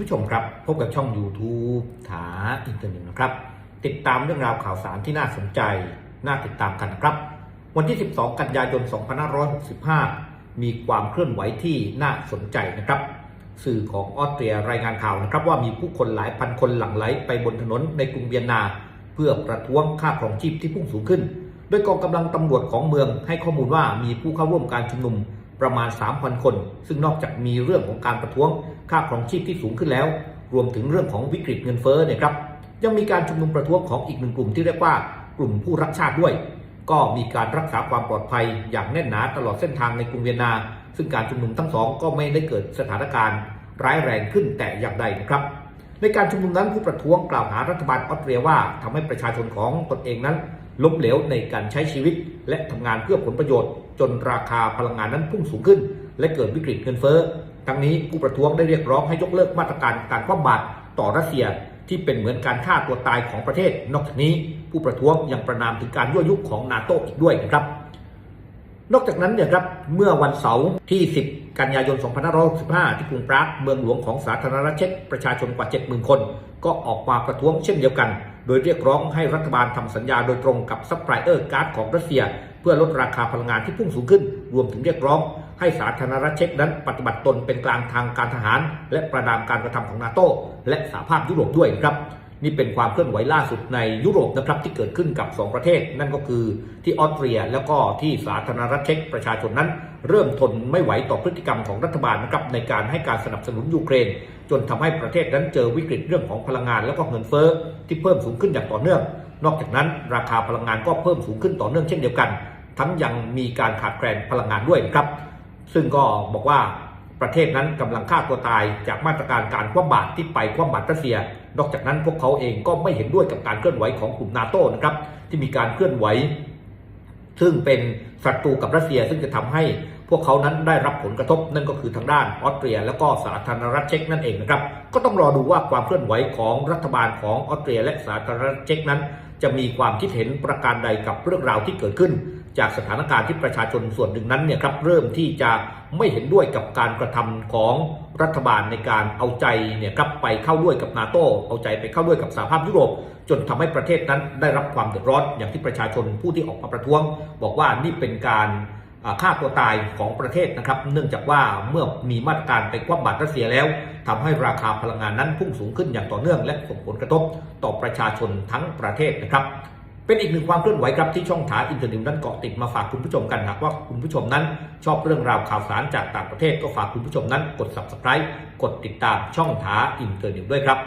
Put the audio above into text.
ผู้ชมครับ พบกับช่อง YouTube ถาอินเทอร์เน็ตนะครับ ติดตามเรื่องราวข่าวสารที่น่าสนใจ น่าติดตามกันนะครับ วันที่ 12 กันยายน 2565 มีความเคลื่อนไหวที่น่าสนใจนะครับ สื่อของออสเตรียรายงานข่าวนะครับ ว่ามีผู้คนหลายพันคนหลั่งไหลไปบนถนนในกรุงเวียนนา เพื่อประท้วงค่าครองชีพที่พุ่งสูงขึ้น โดยกองกำลังตำรวจของเมืองให้ข้อมูลว่ามีผู้เข้าร่วมการชุมนุม ประมาณ 3,000 คน ซึ่งนอกจากมีเรื่องของการประท้วงค่าครองชีพที่สูงขึ้นแล้ว รวมถึงเรื่องของวิกฤตเงินเฟ้อเนี่ยครับยังมีการชุมนุมประท้วงของอีกหนึ่งกลุ่มที่เรียกว่ากลุ่มผู้รักชาติด้วย ก็มีการรักษาความปลอดภัยอย่างแน่นหนาตลอดเส้นทางในกรุงเวียนนา ซึ่งการชุมนุมทั้งสองก็ไม่ได้เกิดสถานการณ์ร้ายแรงขึ้นแต่อย่างใดนะครับ ในการชุมนุมนั้นผู้ประท้วงกล่าวหารัฐบาลออสเตรียว่าทำให้ประชาชนของตนเองนั้นล้มเหลวในการใช้ชีวิต และทำงานเพื่อผลประโยชน์ จนราคาพลังงานนั้นพุ่งสูงขึ้น และเกิดวิกฤตเงินเฟ้อทั้งนี้ผู้ประท้วงได้เรียกร้องให้ยกเลิกมาตรการการคว่ำบาตรต่อรัสเซียที่เป็นเหมือนการฆ่าตัวตายของประเทศ นอกจากนี้ผู้ประท้วงยังประนามถึงการยั่วยุของนาโตอีกด้วยนะครับ นอกจากนั้นเนี่ยครับเมื่อวันเสาร์ที่ 10 กันยายน 2565 ที่กรุงปรากเมืองหลวงของสาธารณรัฐเช็กประชาชนกว่า 70,000 คน ก็ออกมาประท้วงเช่นเดียวกัน โดยเรียกร้องให้รัฐบาลทำสัญญาโดยตรงกับซัพพลายเออร์ก๊าซของรัสเซีย เพื่อลดราคาพลังงานที่พุ่งสูงขึ้น รวมถึงเรียกร้องให้สาธารณรัฐเช็กนั้นปฏิบัติตนเป็นกลางทางการทหาร และประนามการกระทำของนาโตและสหภาพยุโรปด้วยนะครับ นี่เป็นความเคลื่อนไหวล่าสุดในยุโรปนะครับที่เกิดขึ้นกับ 2 ประเทศ นั่นก็คือที่ออสเตรียแล้วก็ที่สาธารณรัฐเช็กประชาชนนั้น เริ่มทนไม่ไหวต่อพฤติกรรมของรัฐบาลนะครับในการให้การสนับสนุนยูเครน จนทำให้ประเทศนั้นเจอวิกฤตเรื่องของพลังงาน แล้วก็เงินเฟ้อที่เพิ่มสูงขึ้นอย่างต่อเนื่อง นอกจากนั้นราคาพลังงานก็เพิ่มสูงขึ้นต่อเนื่องเช่นเดียวกัน ทั้งยังมีการขาดแคลนพลังงานด้วยนะครับซึ่งก็บอกว่า ประเทศนั้นกำลังฆ่าตัวตายจากมาตรการการคว่ำบาตรที่ไปคว่ำบาตรรัสเซีย นอกจากนั้นพวกเขาเองก็ไม่เห็นด้วยกับการเคลื่อนไหวของกลุ่มนาโต้นะครับที่มีการเคลื่อนไหว ซึ่งเป็นศัตรูกับรัสเซียซึ่งจะทำให้พวกเขานั้นได้รับผลกระทบนั่นก็คือทางด้านออสเตรีย แล้วก็สาธารณรัฐเช็กนั่นเองนะครับก็ต้องรอดูว่าความเคลื่อนไหวของรัฐบาลของออสเตรีย และสาธารณรัฐเช็กนั้น จะมีความคิดเห็นประการใดกับเรื่องราวที่เกิดขึ้น จากสถานการณ์ที่ประชาชนส่วนหนึ่งนั้นเนี่ยครับเริ่มที่จะไม่เห็นด้วยกับการกระทำของรัฐบาลในการเอาใจเนี่ยครับไปเข้าด้วยกับนาโตเอาใจไปเข้าด้วยกับสหภาพยุโรป จนทำให้ประเทศนั้นได้รับความเดือดร้อนอย่างที่ประชาชนผู้ที่ออกมาประท้วง บอกว่านี่เป็นการฆ่าตัวตายของประเทศนะครับ เนื่องจากว่าเมื่อมีมาตรการไปคว่ำบาตรรัสเซียแล้วทำให้ราคาพลังงานนั้นพุ่งสูงขึ้นอย่างต่อเนื่อง และส่งผลกระทบต่อประชาชนทั้งประเทศนะครับ เป็นอีกหนึ่งความเคลื่อนไหวครับที่ช่องถาอินเทอร์เน็ตนั้นเกาะติดมาฝากคุณผู้ชมกันหากว่าคุณผู้ชมนั้น ชอบเรื่องราวข่าวสารจากต่างประเทศก็ฝากคุณผู้ชมนั้นกด subscribe กดติดตามช่องถาอินเทอร์เน็ตด้วยครับ